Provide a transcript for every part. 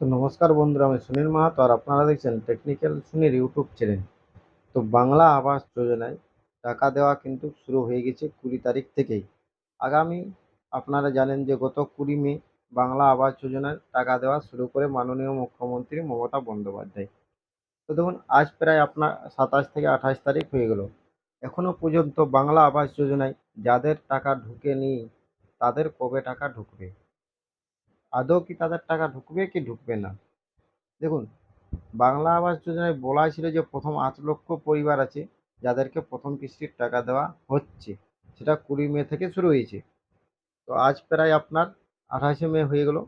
তো নমস্কার বন্ধুরা, আমি সুনীল মাহাতো আর আপনারা দেখছেন টেকনিক্যাল সুনীল ইউটিউব চ্যানেল। তো বাংলা আবাস যোজনায় টাকা দেওয়া কিন্তু শুরু হয়ে গেছে কুড়ি তারিখ থেকেই। আগামী আপনারা জানেন যে গত কুড়ি মে বাংলা আবাস যোজনার টাকা দেওয়া শুরু করে মাননীয় মুখ্যমন্ত্রী মমতা বন্দ্যোপাধ্যায়। তো দেখুন, আজ প্রায় আপনার সাতাশ থেকে আঠাশ তারিখ হয়ে গেল। এখনও পর্যন্ত বাংলা আবাস যোজনায় যাদের টাকা ঢুকে ঢুকেনি, তাদের কবে টাকা ঢুকবে? আদৌ কি তাদের টাকা ঢুকবে কি ঢুকবে না? দেখুন, বাংলা আবাস যোজনায় বলা ছিল যে প্রথম আট লক্ষ পরিবার আছে যাদেরকে প্রথম কিস্তির টাকা দেওয়া হচ্ছে। সেটা কুড়ি মে থেকে শুরু হয়েছে। তো আজ প্রায় আপনার আঠাশে মে হয়ে গেল।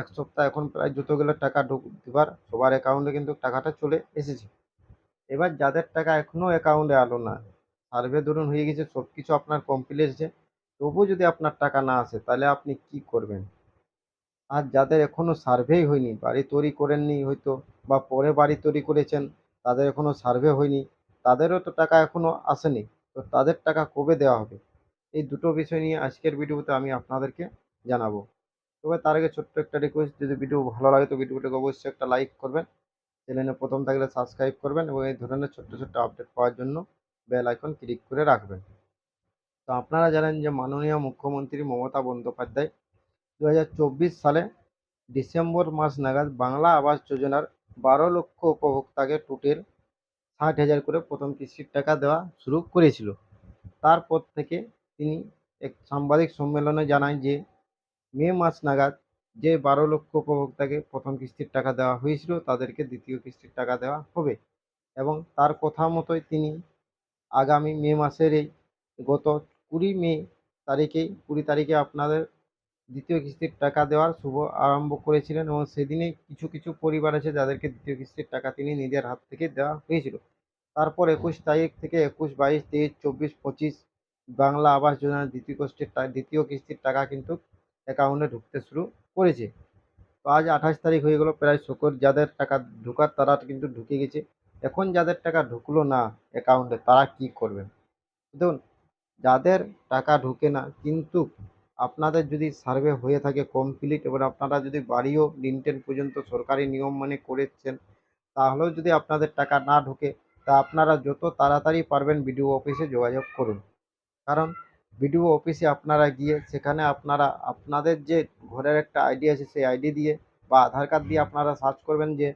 এক সপ্তাহ এখন প্রায় যতগুলো টাকা ঢুক, দেবার, সবার অ্যাকাউন্টে কিন্তু টাকাটা চলে এসেছে। এবার যাদের টাকা এখনও অ্যাকাউন্টে আলো না সার্ভে ধরুন হয়ে গেছে সব কিছু আপনার কমপ্লিট এসেছে। তবুও যদি আপনার টাকা না আসে, তাহলে আপনি কি করবেন? আর যাদের এখনও সার্ভেই হয়নি, বাড়ি তৈরি করেননি হয়তো বা পরে বাড়ি তৈরি করেছেন, তাদের এখনও সার্ভে হয়নি, তাদেরও তো টাকা এখনও আসেনি, তো তাদের টাকা কবে দেওয়া হবে? এই দুটো বিষয় নিয়ে আজকের ভিডিওতে আমি আপনাদেরকে জানাব। তবে তার আগে ছোট্ট একটা রিকোয়েস্ট যদি ভিডিও ভালো লাগে তো ভিডিওটাকে অবশ্যই একটা লাইক করবেন চ্যানেলে প্রথম থাকলে সাবস্ক্রাইব করবেন এবং এই ধরনের ছোট্ট ছোট্ট আপডেট পাওয়ার জন্য বেল আইকন ক্লিক করে রাখবেন। তো আপনারা জানেন যে মাননীয় মুখ্যমন্ত্রী মমতা বন্দ্যোপাধ্যায় দু হাজার চব্বিশ সালে ডিসেম্বর মাস নাগাদ বাংলা আবাস যোজনার বারো লক্ষ উপভোক্তাকে টোটাল ষাট হাজার করে প্রথম কিস্তির টাকা দেওয়া শুরু করেছিল। তারপর থেকে তিনি এক সাংবাদিক সম্মেলনে জানায় যে, মে মাস নাগাদ যে বারো লক্ষ উপভোক্তাকে প্রথম কিস্তির টাকা দেওয়া হয়েছিল, তাদেরকে দ্বিতীয় কিস্তির টাকা দেওয়া হবে এবং তার কথা মতোই তিনি আগামী মে মাসের এই গত কুড়ি মে তারিখেই কুড়ি তারিখে আপনাদের দ্বিতীয় কিস্তির টাকা দেওয়ার শুভ আরম্ভ করেছিলেন এবং সেদিনেই কিছু কিছু পরিবার আছে যাদেরকে দ্বিতীয় কিস্তির টাকা তিনি নিজের হাত থেকে দেওয়া হয়েছিল। তারপর একুশ তারিখ থেকে একুশ, বাইশ, তেইশ, চব্বিশ, পঁচিশ বাংলা আবাস যোজনার দ্বিতীয় কিস্তির দ্বিতীয় কিস্তির টাকা কিন্তু অ্যাকাউন্টে ঢুকতে শুরু করেছে। তো আজ আঠাশ তারিখ হয়ে গেল, প্রায় সকল যাদের টাকা ঢোকার তারা কিন্তু ঢুকে গেছে। এখন যাদের টাকা ঢুকলো না অ্যাকাউন্টে, তারা কি করবেন দেখুন, যাদের টাকা ঢুকে না, কিন্তু আপনাদের যদি সার্ভে হয়ে থাকে কমপ্লিট এবার আপনারা যদি বাড়িও লিনটেন পর্যন্ত সরকারি নিয়ম মানে করেছেন, তাহলেও যদি আপনাদের টাকা না ঢোকে, তা আপনারা যত তাড়াতাড়ি পারবেন বিডিও অফিসে যোগাযোগ করুন। কারণ বিডিও অফিসে আপনারা গিয়ে সেখানে আপনারা, আপনাদের যে ঘরের একটা আইডি আছে সেই আইডি দিয়ে বা আধার কার্ড দিয়ে আপনারা সার্চ করবেন যে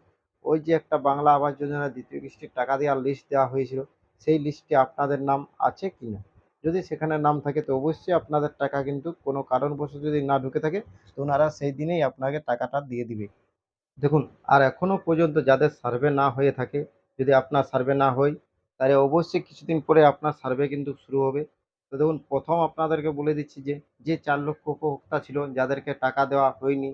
ওই যে একটা বাংলা আবাস যোজনার দ্বিতীয় কিস্তির টাকা দেওয়ার লিস্ট দেওয়া হয়েছিল, সেই লিস্টে আপনাদের নাম আছে কি না যদি সেখানে নাম থাকে, তো অবশ্যই আপনাদের টাকা কিন্তু কোনো কারণবশত যদি না ঢুকে থাকে, তো ওনারা সেই দিনেই আপনাকে টাকাটা দিয়ে দিবে। দেখুন, আর এখনও পর্যন্ত যাদের সার্ভে না হয়ে থাকে, যদি আপনার সার্ভে না হয়, তাহলে অবশ্যই কিছুদিন পরে আপনার সার্ভে কিন্তু শুরু হবে। তো দেখুন, প্রথম আপনাদেরকে বলে দিচ্ছি যে যে চার লক্ষ উপভোক্তা ছিল, যাদেরকে টাকা দেওয়া হয়নি,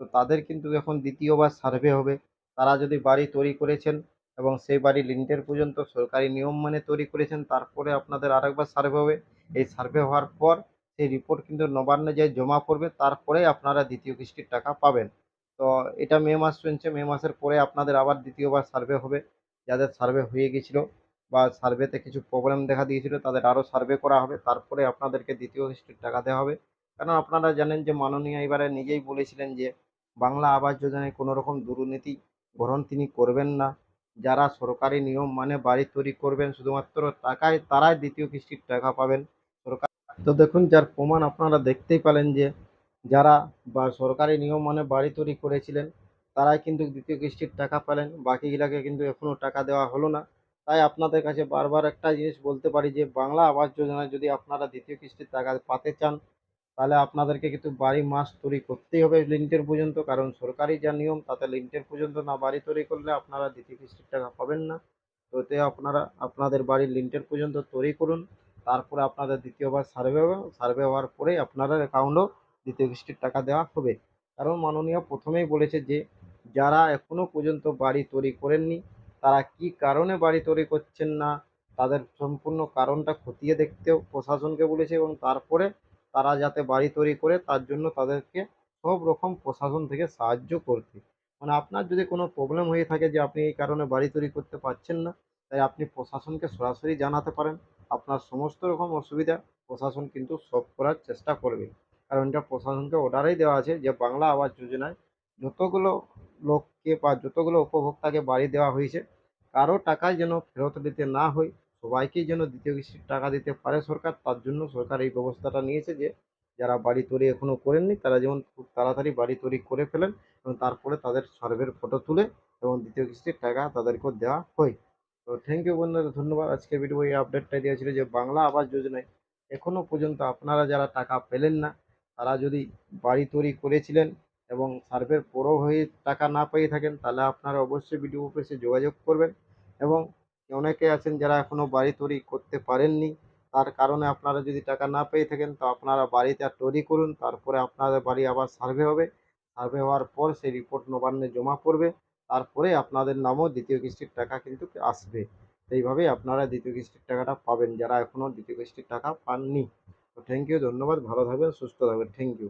তো তাদের কিন্তু এখন দ্বিতীয়বার সার্ভে হবে। তারা যদি বাড়ি তৈরি করেছেন এবং সেই বাড়ি লিন্টের পর্যন্ত সরকারি নিয়ম মানে তৈরি করেছেন। তারপরে আপনাদের আরেকবার সার্ভে হবে। এই সার্ভে হওয়ার পর সেই রিপোর্ট কিন্তু নবান্নে যায় জমা পড়বে। তারপরে আপনারা দ্বিতীয় কিস্তির টাকা পাবেন। তো এটা মে মাস চলছে। মে মাসের পরে আপনাদের আবার দ্বিতীয়বার সার্ভে হবে। যাদের সার্ভে হয়ে গেছিল বা সার্ভেতে কিছু প্রবলেম দেখা দিয়েছিল, তাদের আরও সার্ভে করা হবে। তারপরে আপনাদেরকে দ্বিতীয় কিস্তির টাকা দেওয়া হবে। কারণ আপনারা জানেন যে মাননীয় এবারে নিজেই বলেছিলেন যে বাংলা আবাস যোজনায় কোনো রকম দুর্নীতি গ্রহণ তিনি করবেন না। যারা সরকারি নিয়ম মানে বাড়ি তৈরি করবেন শুধুমাত্র টাকায়, তারাই দ্বিতীয় কিস্তির টাকা পাবেন। সরকার তো দেখুন, যার প্রমাণ আপনারা দেখতেই পেলেন যে যারা বা সরকারি নিয়ম মানে বাড়ি তৈরি করেছিলেন, তারাই কিন্তু দ্বিতীয় কিস্তির টাকা পেলেন। বাকিগুলাকে কিন্তু এখনও টাকা দেওয়া হলো না। তাই আপনাদের কাছে বারবার একটা জিনিস বলতে পারি যে, বাংলা আবাস যোজনায় যদি আপনারা দ্বিতীয় কিস্তির টাকা পাতে চান তাহলে আপনাদেরকে কিন্তু বাড়ি মাস তৈরি করতেই হবে লিন্টের পর্যন্ত, কারণ সরকারি যা নিয়ম তাতে লিন্টের পর্যন্ত না বাড়ি তৈরি করলে আপনারা দ্বিতীয় কিস্তির টাকা পাবেন না। তো এতে আপনারা, আপনাদের বাড়ির লিন্টের পর্যন্ত তৈরি করুন, তারপরে আপনাদের দ্বিতীয়বার সার্ভে হবে, সার্ভে হওয়ার পরেই আপনাদের অ্যাকাউন্টও দ্বিতীয় কিস্তির টাকা দেওয়া হবে। কারণ মাননীয় প্রথমেই বলেছে যে, যারা এখনও পর্যন্ত বাড়ি তৈরি করেননি, তারা কি কারণে বাড়ি তৈরি করছেন না, তাদের সম্পূর্ণ কারণটা খতিয়ে দেখতেও প্রশাসনকে বলেছে এবং তারপরে তারা যাতে বাড়ি তৈরি করে, তার জন্য তাদেরকে সব রকম প্রশাসন থেকে সাহায্য করতে। মানে আপনার যদি কোনো প্রবলেম হয়ে থাকে যে আপনি এই কারণে বাড়ি তৈরি করতে পারছেন না, তাই আপনি প্রশাসনকে সরাসরি জানাতে পারেন। আপনার সমস্ত রকম অসুবিধা প্রশাসন কিন্তু সব করার চেষ্টা করবে। কারণ এটা প্রশাসনকে অর্ডারেই দেওয়া আছে যে বাংলা আবাস যোজনায় যতগুলো লোককে বা যতগুলো উপভোক্তাকে বাড়ি দেওয়া হয়েছে, কারও টাকায় যেন ফেরত দিতে না হয় সবাইকেই যেন দ্বিতীয় কিস্তির টাকা দিতে পারে সরকার, তার জন্য সরকার এই ব্যবস্থাটা নিয়েছে যে, যারা বাড়ি তৈরি এখনও করেননি, তারা যেমন খুব তাড়াতাড়ি বাড়ি তৈরি করে ফেলেন এবং তারপরে তাদের সার্ভের ফটো তুলে এবং দ্বিতীয় কিস্তির টাকা তাদেরকেও দেওয়া হয়। তো থ্যাংক ইউ বন্ধুরা, ধন্যবাদ। আজকের ভিডিও এই আপডেটটা দেওয়া যে, বাংলা আবাস যোজনায় এখনও পর্যন্ত আপনারা যারা টাকা পেলেন না, তারা যদি বাড়ি তৈরি করেছিলেন এবং সার্ভের পরও হয়ে টাকা না পেয়ে থাকেন, তাহলে আপনারা অবশ্যই বিডিও অফিসে যোগাযোগ করবেন এবং অনেকে আছেন যারা এখনও বাড়ি তৈরি করতে পারেননি। তার কারণে আপনারা যদি টাকা না পেয়ে থাকেন, তো আপনারা বাড়িটা তৈরি করুন, তারপরে আপনাদের বাড়ি আবার সার্ভে হবে। সার্ভে হওয়ার পর সেই রিপোর্ট নবান্নে জমা পড়বে। তারপরে আপনাদের নামও দ্বিতীয় কিস্তির টাকা কিন্তু আসবে। এইভাবেই আপনারা দ্বিতীয় কিস্তির টাকাটা পাবেন, যারা এখনও দ্বিতীয় কিস্তির টাকা পাননি। তো থ্যাংক ইউ ধন্যবাদ, ভালো থাকবেন, সুস্থ থাকবেন থ্যাংক ইউ